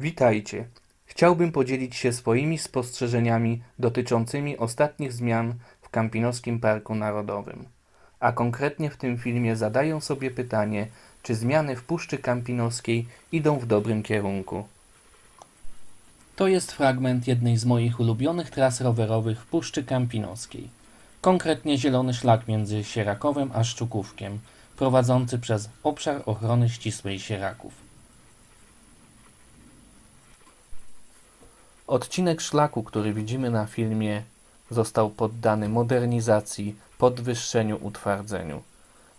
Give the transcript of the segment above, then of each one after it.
Witajcie. Chciałbym podzielić się swoimi spostrzeżeniami dotyczącymi ostatnich zmian w Kampinoskim Parku Narodowym. A konkretnie w tym filmie zadaję sobie pytanie, czy zmiany w Puszczy Kampinoskiej idą w dobrym kierunku. To jest fragment jednej z moich ulubionych tras rowerowych w Puszczy Kampinoskiej. Konkretnie zielony szlak między Sierakowem a Szczukówkiem, prowadzący przez obszar ochrony ścisłej Sieraków. Odcinek szlaku, który widzimy na filmie, został poddany modernizacji, podwyższeniu, utwardzeniu.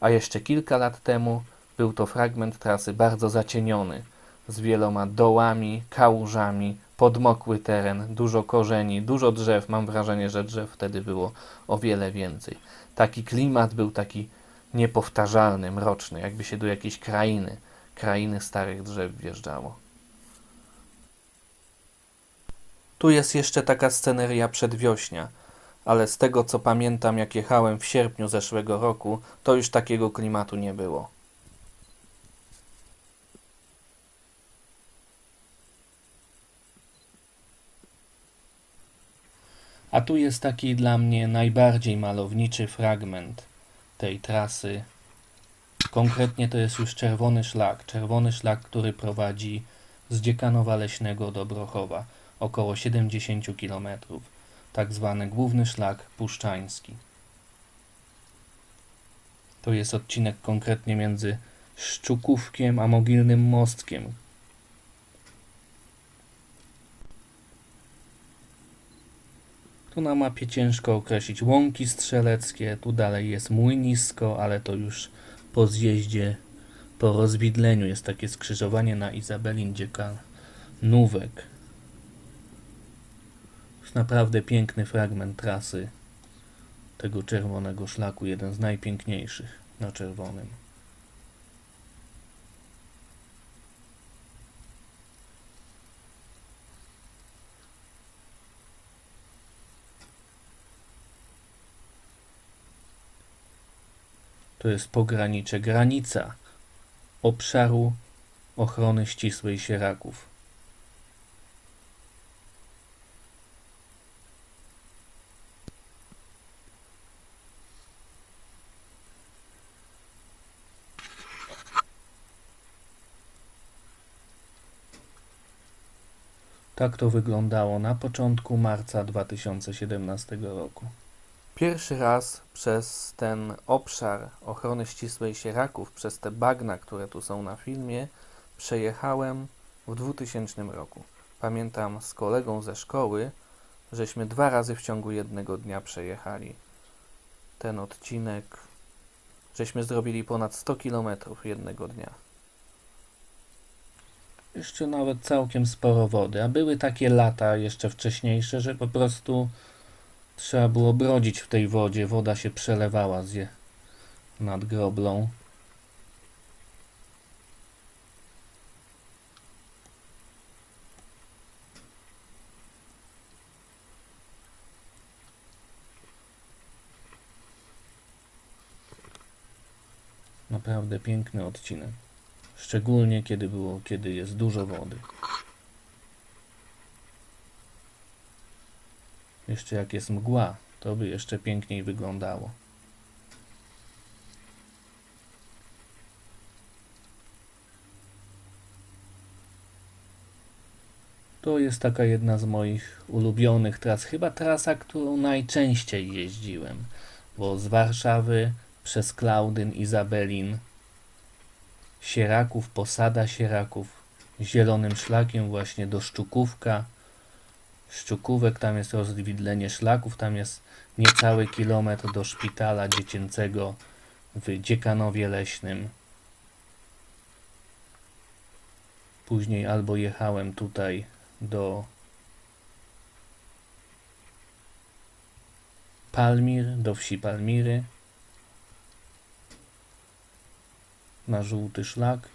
A jeszcze kilka lat temu był to fragment trasy bardzo zacieniony, z wieloma dołami, kałużami, podmokły teren, dużo korzeni, dużo drzew. Mam wrażenie, że drzew wtedy było o wiele więcej. Taki klimat był taki niepowtarzalny, mroczny, jakby się do jakiejś krainy, krainy starych drzew wjeżdżało. Tu jest jeszcze taka sceneria przedwiośnia, ale z tego co pamiętam, jak jechałem w sierpniu zeszłego roku, to już takiego klimatu nie było. A tu jest taki dla mnie najbardziej malowniczy fragment tej trasy. Konkretnie to jest już czerwony szlak. Czerwony szlak, który prowadzi z Dziekanowa Leśnego do Brochowa, około 70 km. Tak zwany główny szlak puszczański. To jest odcinek konkretnie między Szczukówkiem a Mogilnym Mostkiem. Tu na mapie ciężko określić łąki strzeleckie, tu dalej jest młynisko, ale to już po zjeździe, po rozwidleniu jest takie skrzyżowanie na Izabelin Dziekanówek. Jest naprawdę piękny fragment trasy tego czerwonego szlaku, jeden z najpiękniejszych na czerwonym. To jest pogranicze, granica obszaru ochrony ścisłej sieraków. Tak to wyglądało na początku marca 2017 roku. Pierwszy raz przez ten obszar ochrony ścisłej sieraków, przez te bagna, które tu są na filmie, przejechałem w 2000 roku. Pamiętam z kolegą ze szkoły, żeśmy dwa razy w ciągu jednego dnia przejechali ten odcinek. Żeśmy zrobili ponad 100 km jednego dnia. Jeszcze nawet całkiem sporo wody, a były takie lata jeszcze wcześniejsze, że po prostu Trzeba było brodzić w tej wodzie. Woda się przelewała z je nad groblą. Naprawdę piękny odcinek. Szczególnie kiedy było, kiedy jest dużo wody. Jeszcze jak jest mgła, to by jeszcze piękniej wyglądało. To jest taka jedna z moich ulubionych tras, chyba trasa, którą najczęściej jeździłem, bo z Warszawy przez Klaudyn, Izabelin, Sieraków, Posada Sieraków, zielonym szlakiem właśnie do Szczukówka, Szczukówek, tam jest rozwidlenie szlaków, tam jest niecały kilometr do szpitala dziecięcego w Dziekanowie Leśnym. Później albo jechałem tutaj do Palmir, do wsi Palmiry na żółty szlak,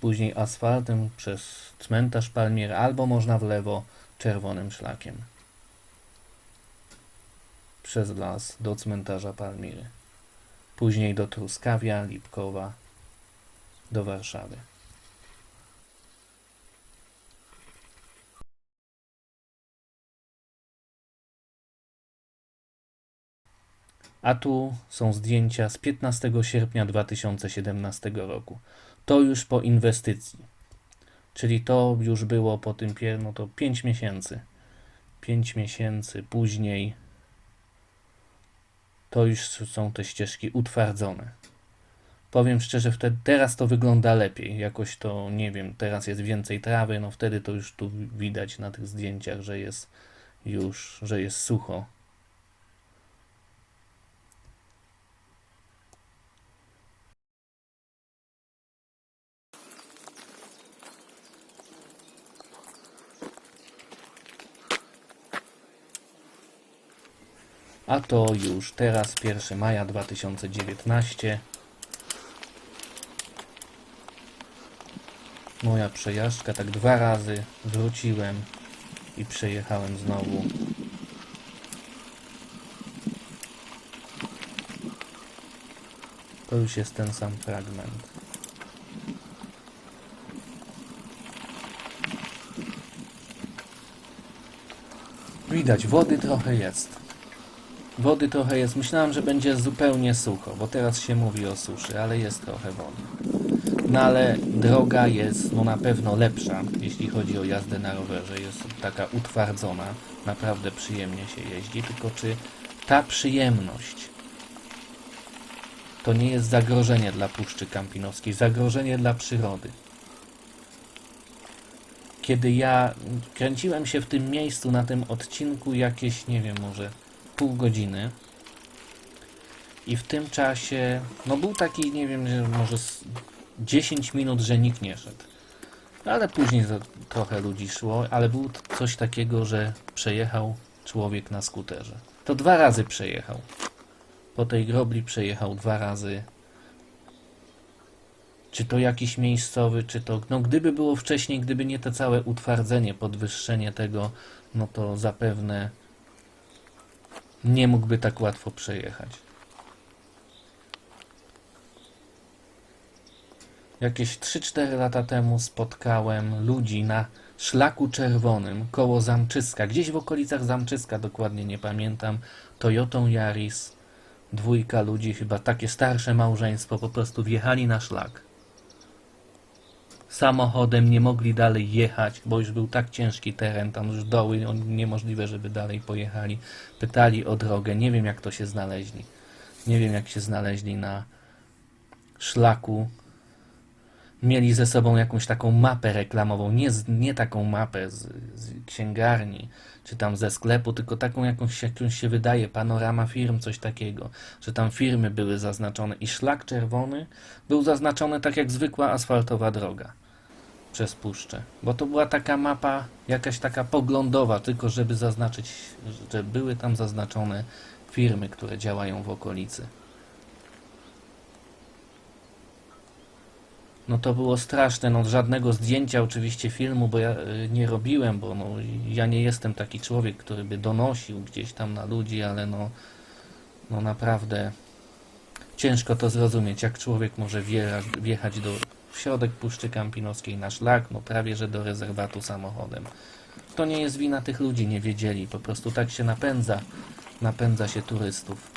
później asfaltem przez cmentarz Palmir, albo można w lewo czerwonym szlakiem. Przez las do cmentarza Palmiry. Później do Truskawia, Lipkowa, do Warszawy. A tu są zdjęcia z 15 sierpnia 2017 roku. To już po inwestycji. Czyli to już było po tym, no to 5 miesięcy. 5 miesięcy później to już są te ścieżki utwardzone. Powiem szczerze, wtedy, teraz to wygląda lepiej. Jakoś to, nie wiem, teraz jest więcej trawy, no wtedy to już tu widać na tych zdjęciach, że jest już, że jest sucho. A to już teraz 1 maja 2019. Moja przejażdżka, tak dwa razy wróciłem i przejechałem znowu. To już jest ten sam fragment. Widać, wody trochę jest. Wody trochę jest. Myślałem, że będzie zupełnie sucho, bo teraz się mówi o suszy, ale jest trochę wody. No ale droga jest no na pewno lepsza, jeśli chodzi o jazdę na rowerze. Jest taka utwardzona, naprawdę przyjemnie się jeździ. Tylko czy ta przyjemność to nie jest zagrożenie dla Puszczy Kampinoskiej, zagrożenie dla przyrody? Kiedy ja kręciłem się w tym miejscu, na tym odcinku jakieś, nie wiem, może pół godziny. I w tym czasie, no był taki, nie wiem, że może z 10 minut, że nikt nie szedł. Ale później trochę ludzi szło, ale było coś takiego, że przejechał człowiek na skuterze. To dwa razy przejechał. Po tej grobli przejechał dwa razy. Czy to jakiś miejscowy, czy to. No, gdyby było wcześniej, gdyby nie to całe utwardzenie, podwyższenie tego, no to zapewne nie mógłby tak łatwo przejechać. Jakieś 3-4 lata temu spotkałem ludzi na szlaku czerwonym koło Zamczyska, gdzieś w okolicach Zamczyska, dokładnie nie pamiętam, Toyotą Yaris, dwójka ludzi, chyba takie starsze małżeństwo, po prostu wjechali na szlak. Samochodem nie mogli dalej jechać, bo już był tak ciężki teren, tam już doły, on- niemożliwe, żeby dalej pojechali. Pytali o drogę, nie wiem jak to się znaleźli. Nie wiem jak się znaleźli na szlaku. Mieli ze sobą jakąś taką mapę reklamową, nie, nie taką mapę z, z księgarni, czy tam ze sklepu, tylko taką jakąś, jakąś się wydaje, panorama firm, coś takiego, że tam firmy były zaznaczone i szlak czerwony był zaznaczony tak jak zwykła asfaltowa droga przez puszczę, bo to była taka mapa jakaś taka poglądowa, tylko żeby zaznaczyć, że były tam zaznaczone firmy, które działają w okolicy. No to było straszne, no żadnego zdjęcia oczywiście filmu, bo ja y, nie robiłem, bo no, ja nie jestem taki człowiek, który by donosił gdzieś tam na ludzi, ale no, no naprawdę ciężko to zrozumieć, jak człowiek może wjechać, wjechać do, w środek Puszczy Kampinoskiej na szlak, no prawie że do rezerwatu samochodem. To nie jest wina tych ludzi, nie wiedzieli, po prostu tak się napędza, napędza się turystów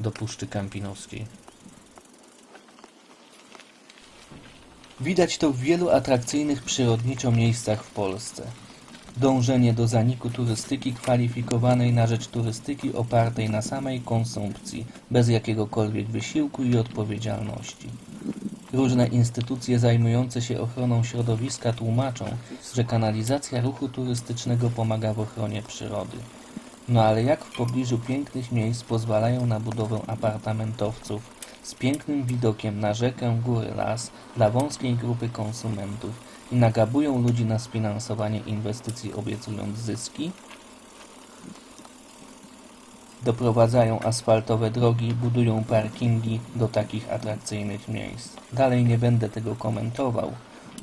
do Puszczy Kampinoskiej. Widać to w wielu atrakcyjnych przyrodniczo miejscach w Polsce. Dążenie do zaniku turystyki kwalifikowanej na rzecz turystyki opartej na samej konsumpcji, bez jakiegokolwiek wysiłku i odpowiedzialności. Różne instytucje zajmujące się ochroną środowiska tłumaczą, że kanalizacja ruchu turystycznego pomaga w ochronie przyrody. No ale jak w pobliżu pięknych miejsc pozwalają na budowę apartamentowców z pięknym widokiem na rzekę, góry, las dla wąskiej grupy konsumentów i nagabują ludzi na sfinansowanie inwestycji obiecując zyski? Doprowadzają asfaltowe drogi, budują parkingi do takich atrakcyjnych miejsc. Dalej nie będę tego komentował.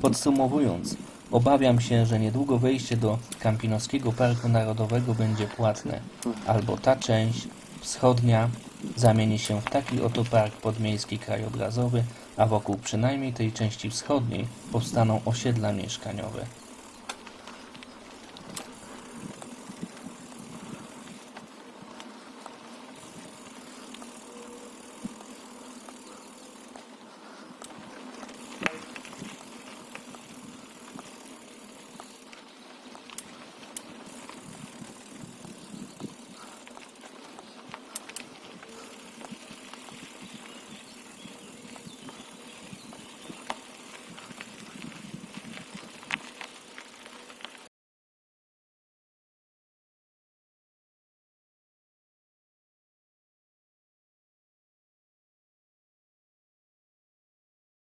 Podsumowując, obawiam się, że niedługo wejście do Kampinoskiego Parku Narodowego będzie płatne, albo ta część wschodnia zamieni się w taki oto park podmiejski krajobrazowy, a wokół przynajmniej tej części wschodniej powstaną osiedla mieszkaniowe.